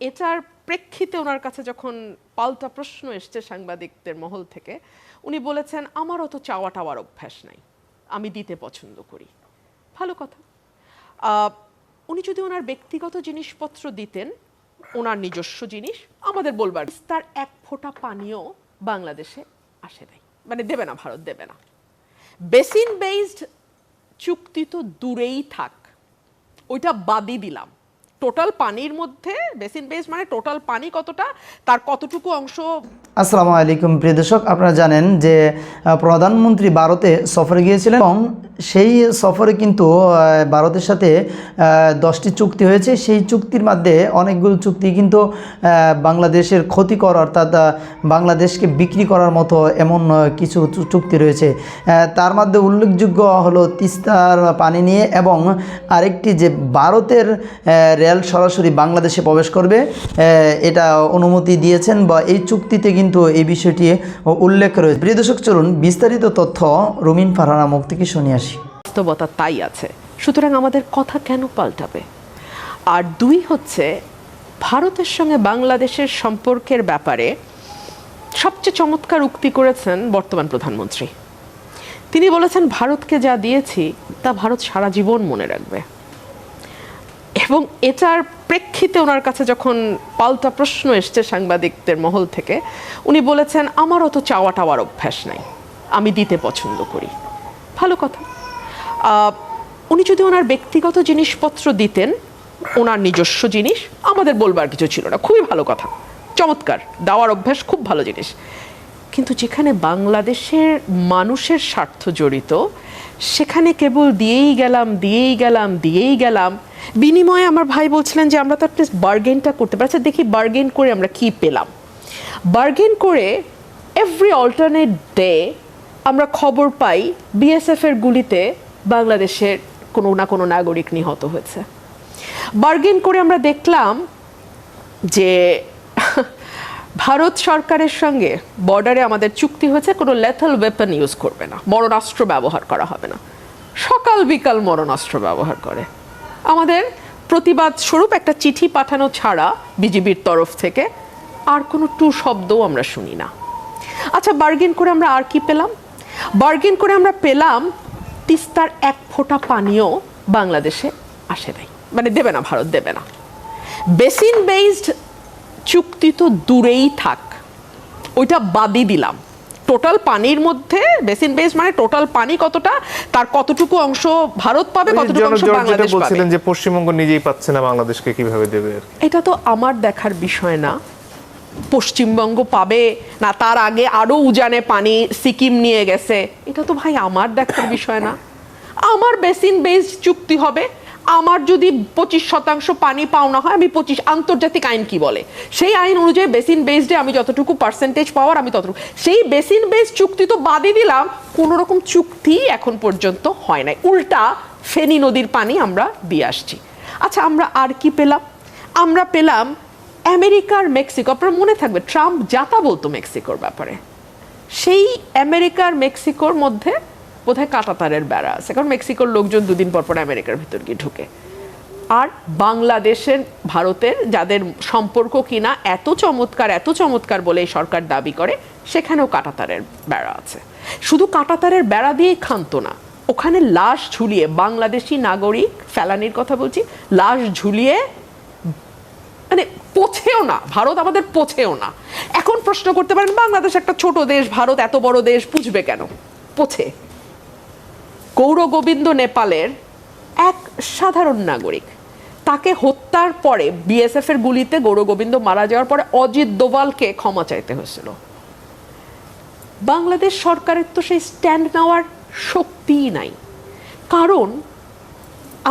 এটার প্রেক্ষিতে ওনার কাছে যখন পাল্টা প্রশ্ন এসছে সাংবাদিকদের মহল থেকে, উনি বলেছেন আমার অত চাওয়া টাওয়ার অভ্যাস নাই। আমি দিতে পছন্দ করি। ভালো কথা। উনি যদি ওনার ব্যক্তিগত জিনিসপত্র দিতেন, ওনার নিজস্ব জিনিস, আমাদের বলবার তার এক ফোঁটা পানীয় বাংলাদেশে আসে নাই। মানে দেবে না, ভারত দেবে না। বেসিন বেসড চুক্তি তো দূরেই থাক। ওইটা বাদই দিলাম। টোটাল পানির মধ্যে বেসিন বেস মানে টোটাল পানি কতটা, তার কতটুকু অংশ? আসসালামু আলাইকুম, প্রিয় দর্শক, আপনারা জানেন যে প্রধানমন্ত্রী ভারতে সফরে গিয়েছিলেন এবং সেই সফরে কিন্তু ভারতের সাথে দশটি চুক্তি হয়েছে। সেই চুক্তির মধ্যে অনেকগুলো চুক্তি কিন্তু বাংলাদেশের ক্ষতি ক্ষতিকর অর্থাৎ বাংলাদেশকে বিক্রি করার মতো এমন কিছু চুক্তি রয়েছে। তার মধ্যে উল্লেখযোগ্য হলো তিস্তার পানি নিয়ে এবং আরেকটি যে ভারতের রেল সরাসরি বাংলাদেশে প্রবেশ করবে এটা অনুমতি দিয়েছেন বা এই চুক্তিতে কিন্তু এই বিষয়টি উল্লেখ রয়েছে। প্রিয় দর্শক, চলুন বিস্তারিত তথ্য রুমিন ফারহানা মুখ থেকে শুনে আসি। বাস্তবতা তাই আছে। সুতরাং আমাদের কথা কেন পাল্টাবে? আর দুই হচ্ছে, ভারতের সঙ্গে বাংলাদেশের সম্পর্কের ব্যাপারে সবচেয়ে চমৎকার উক্তি করেছেন বর্তমান প্রধানমন্ত্রী। তিনি বলেছেন, ভারতকে যা দিয়েছি, তা ভারত সারা জীবন মনে রাখবে। এবং এটার প্রেক্ষিতে ওনার কাছে যখন পাল্টা প্রশ্ন এসছে সাংবাদিকদের মহল থেকে, উনি বলেছেন, আমার অত চাওয়া টাওয়ার অভ্যাস নাই। আমি দিতে পছন্দ করি। ভালো কথা। উনি যদি ওনার ব্যক্তিগত জিনিসপত্র দিতেন, ওনার নিজস্ব জিনিস, আমাদের বলবার কিছু ছিল না। খুবই ভালো কথা। চমৎকার। দেওয়ার অভ্যাস খুব ভালো জিনিস। কিন্তু যেখানে বাংলাদেশের মানুষের স্বার্থ জড়িত, সেখানে কেবল দিয়েই গেলাম দিয়েই গেলাম দিয়েই গেলাম। বিনিময়ে আমার ভাই বলছিলেন যে, আমরা তো অ্যাটলিস্ট বার্গেনটা করতে পারি। আচ্ছা দেখি বার্গেন করে আমরা কি পেলাম? বার্গেন করে এভরি অল্টারনেট ডে আমরা খবর পাই বিএসএফের গুলিতে বাংলাদেশের কোনো না কোনো নাগরিক নিহত হয়েছে। বার্গেন করে আমরা দেখলাম যে ভারত সরকারের সঙ্গে বর্ডারে আমাদের চুক্তি হয়েছে, কোনো লেথাল ওয়েপন ইউজ করবে না, মরণাস্ত্র ব্যবহার করা হবে না। সকাল বিকাল মরণাস্ত্র ব্যবহার করে। আমাদের প্রতিবাদ স্বরূপ একটা চিঠি পাঠানো ছাড়া বিজিবির তরফ থেকে আর কোনো টু শব্দও আমরা শুনি না। আচ্ছা বার্গেন করে আমরা আর কি পেলাম? বার্গেন করে আমরা পেলাম তিস্তার এক ফোঁটা পানিও বাংলাদেশে আসে নাই। মানে দেবে না ভারত দেবে না। বেসিন বেসড চুক্তি তো দূরেই থাক। ওইটা বাদই দিলাম। টোটাল পানির মধ্যে বেসিন বেস মানে টোটাল পানি কতটা তার কতটুকু অংশ ভারত পাবে কতটুকু অংশ বাংলাদেশ পাবে বলছিলেন যে পশ্চিমবঙ্গ নিজেই পাচ্ছে না বাংলাদেশকে কীভাবে দেবে এটা তো আমার দেখার বিষয় না। পশ্চিমবঙ্গ পাবে না তার আগে আরও উজানে পানি সিকিম নিয়ে গেছে। এটা তো ভাই আমার দেখার বিষয় না। আমার বেসিন বেসড চুক্তি হবে, আমার যদি পঁচিশ শতাংশ পানি পাওনা হয়, আমি পঁচিশ আন্তর্জাতিক আইন কি বলে? সেই আইন অনুযায়ী বেসিন বেসডে আমি যতটুকু পার্সেন্টেজ পাওয়ার, আমি ততটুকু সেই বেসিন বেসড চুক্তি তো বাদই দিলাম, কোনো রকম চুক্তি এখন পর্যন্ত হয় নাই। উল্টা ফেনী নদীর পানি আমরা দিয়ে আসছি। আচ্ছা আমরা আর কি পেলাম? আমরা পেলাম আমেরিকার মেক্সিকো। আপনার মনে থাকবে, ট্রাম্প যাতা বলতো মেক্সিকোর ব্যাপারে। সেই আমেরিকার মেক্সিকোর মধ্যে বোধ বোধহয় কাটাতারের বেড়া আছে, কারণ মেক্সিকোর লোকজন দুদিন পর পর আমেরিকার ভিতর গিয়ে ঢুকে। আর বাংলাদেশের, ভারতের যাদের সম্পর্ক কিনা এত চমৎকার এত চমৎকার বলে এই সরকার দাবি করে, সেখানেও কাটাতারের বেড়া আছে। শুধু কাটাতারের বেড়া দিয়েই ক্ষান্ত না, ওখানে লাশ ঝুলিয়ে বাংলাদেশি নাগরিক, ফেলানির কথা বলছি, লাশ ঝুলিয়ে মানে পছেও না, ভারত আমাদের পছেও না। এখন প্রশ্ন করতে পারেন, বাংলাদেশ একটা ছোট দেশ, ভারত এত বড় দেশ বুঝবে কেন? পছে। গৌর গোবিন্দ নেপালের এক সাধারণ নাগরিক, তাকে হত্যার পরে বিএসএফ এর গুলিতে গৌর গোবিন্দ মারা যাওয়ার পরে অজিত দোভালকে ক্ষমা চাইতে হয়েছিল। বাংলাদেশ সরকারের তো সেই স্ট্যান্ড নেওয়ার শক্তিই নাই। কারণ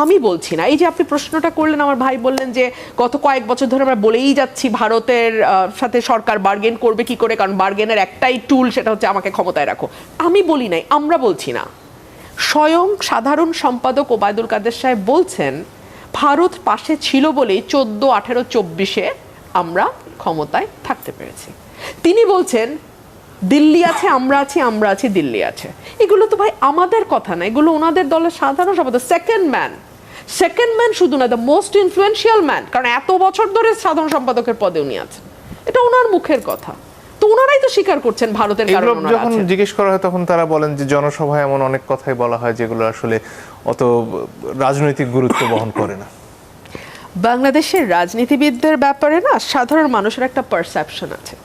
আমি বলছি না। এই যে আপনি প্রশ্নটা করলেন, আমার ভাই বললেন যে গত কয়েক বছর ধরে আমরা বলেই যাচ্ছি ভারতের সাথে সরকার বার্গেন করবে কি করে, কারণ বার্গেনের একটাই টুল সেটা হচ্ছে আমাকে ক্ষমতায় রাখো। আমি বলি নাই, আমরা বলছি না। স্বয়ং সাধারণ সম্পাদক ওবায়দুল কাদের সাহেব বলছেন, ভারত পাশে ছিল বলেই চোদ্দ আঠেরো চব্বিশে আমরা ক্ষমতায় থাকতে পেরেছি। তিনি বলছেন দিল্লি আছে আমরা আছি আমরা আছি দিল্লি আছে। এগুলো তো ভাই আমাদের কথা না এগুলো ওনাদের দলের সাধারণ সম্পাদক সেকেন্ড ম্যান সেকেন্ড ম্যান শুধু না দ্য মোস্ট ইনফ্লুয়েন্সিয়াল ম্যান কারণ এত বছর ধরে সাধারণ সম্পাদকের পদে উনি আছেন। এটা ওনার মুখের কথা। তো ওনারাই তো স্বীকার করছেন ভারতের কারণ যখন জিজ্ঞেস করা হয় তখন তারা বলেন যে জনসভায় এমন অনেক কথাই বলা হয় যেগুলো আসলে অত রাজনৈতিক গুরুত্ব বহন করে না। বাংলাদেশের রাজনীতিবিদদের ব্যাপারে না সাধারণ মানুষের একটা পারসেপশন আছে।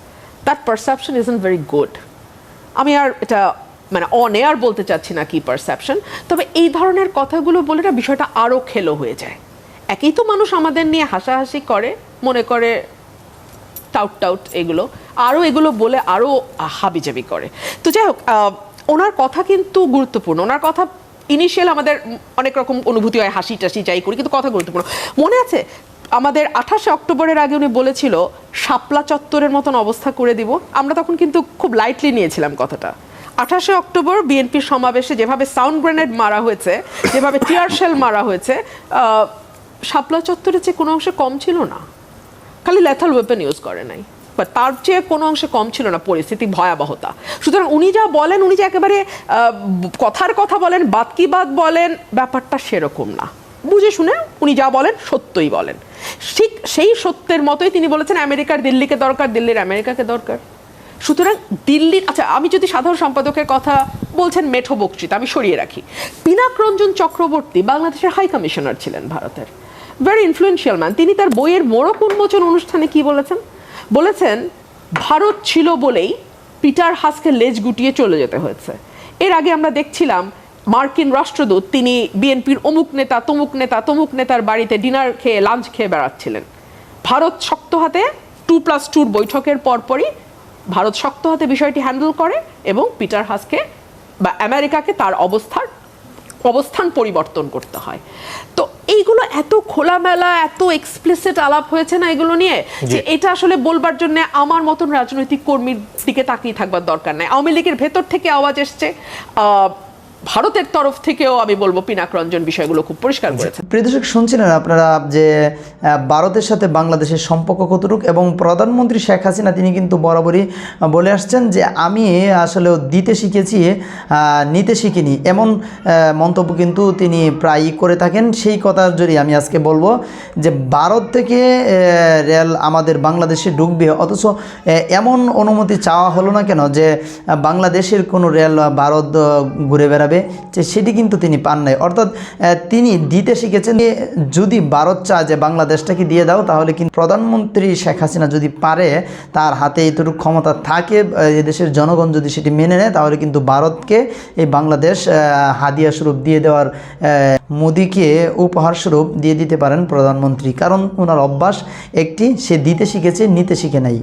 That perception is very good আমি আর এটা মানে অন এয়ার বলতে চাচ্ছি না কি পারসেপশন তবে এই ধরনের কথাগুলো বলে না বিষয়টা আরও খেলো হয়ে যায়। একই তো মানুষ আমাদের নিয়ে হাসাহাসি করে, মনে করে টাউট টাউট এগুলো আরও এগুলো বলে আরও হাবিজাবি করে। তো যাই হোক ওনার কথা কিন্তু গুরুত্বপূর্ণ। ওনার কথা ইনিশিয়াল আমাদের অনেক রকম অনুভূতি হয় হাসি টাসি যাই করি, কিন্তু কথা গুরুত্বপূর্ণ। মনে আছে আমাদের আঠাশে অক্টোবরের আগে উনি বলেছিল, শাপলা চত্বরের মতন অবস্থা করে দিব। আমরা তখন কিন্তু খুব লাইটলি নিয়েছিলাম কথাটা। আঠাশে অক্টোবর বিএনপির সমাবেশে যেভাবে সাউন্ড গ্রেনেড মারা হয়েছে, যেভাবে টিয়ার শেল মারা হয়েছে শাপলা চত্বরের চেয়ে কোনো অংশে কম ছিল না। খালি লেথাল ওয়েপেন ইউজ করে নাই। বাট তার চেয়ে কোনো অংশে কম ছিল না, পরিস্থিতি ভয়াবহতা। সুতরাং উনি যা বলেন, উনি যে একেবারে কথার কথা বলেন বাদ কি বাদ বলেন, ব্যাপারটা সেরকম না। বুঝে শুনে উনি যা বলেন সত্যই বলেন। ঠিক সেই সত্যের মতোই তিনি বলেছেন, আমেরিকার দিল্লিকে দরকার, দিল্লির আমেরিকাকে দরকার। সুতরাং দিল্লির আচ্ছা আমি যদি সাধারণ সম্পাদকের কথা বলছেন, মেঠো বক্তৃতা, আমি সরিয়ে রাখি। পিনাক রঞ্জন চক্রবর্তী বাংলাদেশের হাই কমিশনার ছিলেন ভারতের। ভেরি ইনফ্লুয়েন্সিয়াল ম্যান তিনি তার বইয়ের মোড়ক উন্মোচন অনুষ্ঠানে কি বলেছেন? বলেছেন, ভারত ছিল বলেই পিটার হাসকে লেজ গুটিয়ে চলে যেতে হয়েছে। এর আগে আমরা দেখছিলাম মার্কিন রাষ্ট্রদূত তিনি বিএনপির অমুক নেতা তমুক নেতা তমুক নেতার বাড়িতে ডিনার খেয়ে লাঞ্চ খেয়ে বেড়াচ্ছিলেন। ভারত শক্ত হাতে টু প্লাস টুর বৈঠকের পরপরই ভারত শক্ত হাতে বিষয়টি হ্যান্ডেল করে এবং পিটার হাসকে বা আমেরিকাকে তার অবস্থার অবস্থান পরিবর্তন করতে হয়। তো এইগুলো এত খোলামেলা এত এক্সপ্লিসিট আলাপ হয়েছে না এগুলো নিয়ে যে এটা আসলে বলবার জন্য আমার মতন রাজনৈতিক কর্মীর দিকে তাকিয়ে থাকবার দরকার নাই। আওয়ামী লীগের ভেতর থেকে আওয়াজ এসছে। আহ, ভারতের তরফ থেকেও আমি বলব পিনাক রঞ্জন বিষয়গুলো খুব পরিষ্কার করেছে প্রিয় দর্শক শুনছিলেন আপনারা যে ভারতের সাথে বাংলাদেশের সম্পর্ক কতটুকু এবং প্রধানমন্ত্রী শেখ হাসিনা তিনি কিন্তু বরাবরই বলে আসছেন যে আমি আসলে দিতে শিখেছি নিতে শিখিনি। এমন মন্তব্য কিন্তু তিনি প্রায়ই করে থাকেন। সেই কথার জড়িয়ে আমি আজকে বলব যে ভারত থেকে রেল আমাদের বাংলাদেশে ঢুকবে অথচ এমন অনুমতি চাওয়া হলো না কেন যে বাংলাদেশের কোনো রেল ভারত ঘুরে বেড়াবে? যে সেটি কিন্তু তিনি পান নাই। অর্থাৎ তিনি দিতে শিখেছেন যে যদি ভারত চায় যে বাংলাদেশটাকে দিয়ে দাও তাহলে কিন্তু প্রধানমন্ত্রী শেখ হাসিনা যদি পারে তার হাতে এইটুকু ক্ষমতা থাকে আহ, এদেশের জনগণ যদি সেটি মেনে নেয় তাহলে কিন্তু ভারতকে এই বাংলাদেশ হাদিয়া স্বরূপ দিয়ে দেওয়ার মোদিকে উপহার স্বরূপ দিয়ে দিতে পারেন প্রধানমন্ত্রী। কারণ ওনার অভ্যাস একটি সে দিতে শিখেছে নিতে শিখে নাই।